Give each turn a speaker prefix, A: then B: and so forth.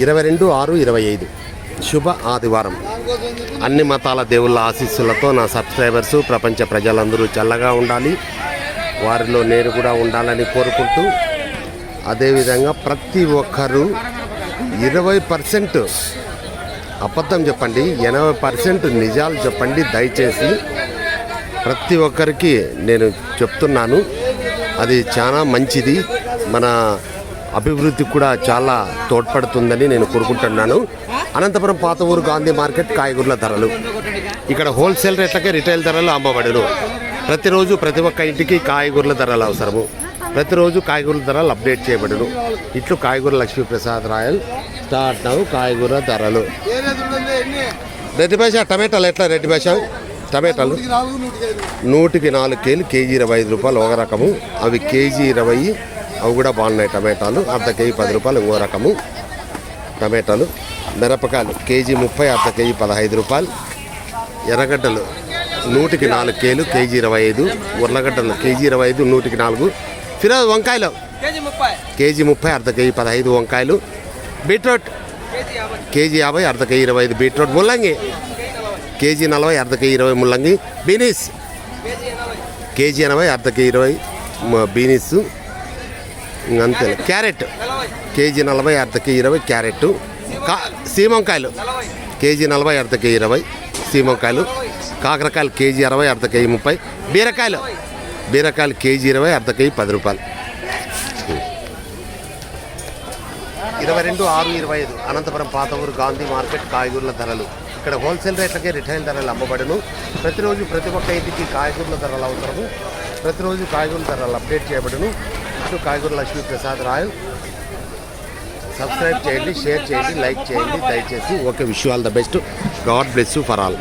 A: ఇరవై రెండు ఆరు ఇరవై ఐదు. శుభ ఆదివారం. అన్ని మతాల దేవుళ్ళ ఆశీస్సులతో నా సబ్స్క్రైబర్స్ ప్రపంచ ప్రజలందరూ చల్లగా ఉండాలి. వారిలో నేను కూడా ఉండాలని కోరుకుంటూ అదేవిధంగా ప్రతి ఒక్కరూ ఇరవై పర్సెంట్ అబద్ధం చెప్పండి ఎనభై పర్సెంట్ నిజాలు చెప్పండి దయచేసి ప్రతి ఒక్కరికి నేను చెప్తున్నాను. అది చాలా మంచిది. మన అభివృద్ధికి కూడా చాలా తోడ్పడుతుందని నేను కోరుకుంటున్నాను. అనంతపురం పాత ఊరు గాంధీ మార్కెట్ కాయగూరల ధరలు. ఇక్కడ హోల్సేల్ రేట్లకే రిటైల్ ధరలు అమ్మబడును. ప్రతిరోజు ప్రతి ఒక్క ఇంటికి కాయగూరల ధరలు అవసరము. ప్రతిరోజు కాయగూరల ధరలు అప్డేట్ చేయబడును. ఇట్లు కాయగూర లక్ష్మీప్రసాద్ రాయల్. స్టార్ట్ నవ్వు కాయగూర ధరలు. రెడ్డి భాష టమాటాలు ఎట్లా రెడ్డి భాష? టమాటాలు నూటికి నాలుగు కేజీలు కేజీ ఇరవై ఐదు రూపాయలు ఒక రకము. అవి కేజీ ఇరవై అవి కూడా బాగున్నాయి టమాటాలు. అర్ధ కేజీ పది రూపాయలు ఇంకో రకము. టమాటాలు. మిరపకాయలు కేజీ ముప్పై అర్ధ కేజీ పదహైదు రూపాయలు. ఎర్రగడ్డలు నూటికి నాలుగు కేలు కేజీ ఇరవై ఐదు. ఉర్లగడ్డలు కేజీ ఇరవై ఐదు నూటికి నాలుగు. ఫిరోజ్ వంకాయలు.
B: కేజీ ముప్పై.
A: అర్ధ కేజీ పదహైదు వంకాయలు. బీట్రూట్.
B: కేజీ యాభై.
A: అర్ధ కేజీ ఇరవై ఐదు బీట్రూట్. ముల్లంగి. కేజీ నలభై అర్ధ కేజీ ఇరవై ముల్లంగి. బీనీస్.
B: కేజీ ఎనభై.
A: అర్ధ కేజీ ఇరవై బీనీస్. అంతే క్యారెట్. కేజీ నలభై అర్ధకి ఇరవై క్యారెట్. కా సీమంకాయలు. కేజీ నలభై అర్ధకి కేజీ ఇరవై సీమంకాయలు. కాకరకాయలు కేజీ అరవై అర్ధ కేజీ ముప్పై. బీరకాయలు. బీరకాయలు కేజీ ఇరవై అర్ధ కేజీ పది రూపాయలు. ఇరవై రెండు ఆరు ఇరవై ఐదు. అనంతపురం పాత ఊరు గాంధీ మార్కెట్ కాయగూరల ధరలు. ఇక్కడ హోల్సేల్ రేట్లకే రిటైల్ ధరలు అమ్మబడును. ప్రతిరోజు ప్రతి ఒక్క ఇంటికి కాయగూరల ధరలు అవసరము. ప్రతిరోజు కాయగూరల ధరలు అప్డేట్ చేయబడును. ఇటు కాయగూర లక్ష్మీ ప్రసాద్ రాయల్ సబ్స్క్రైబ్ చేయండి షేర్ చేయండి లైక్ చేయండి దయచేసి okay wish all the best God bless you for all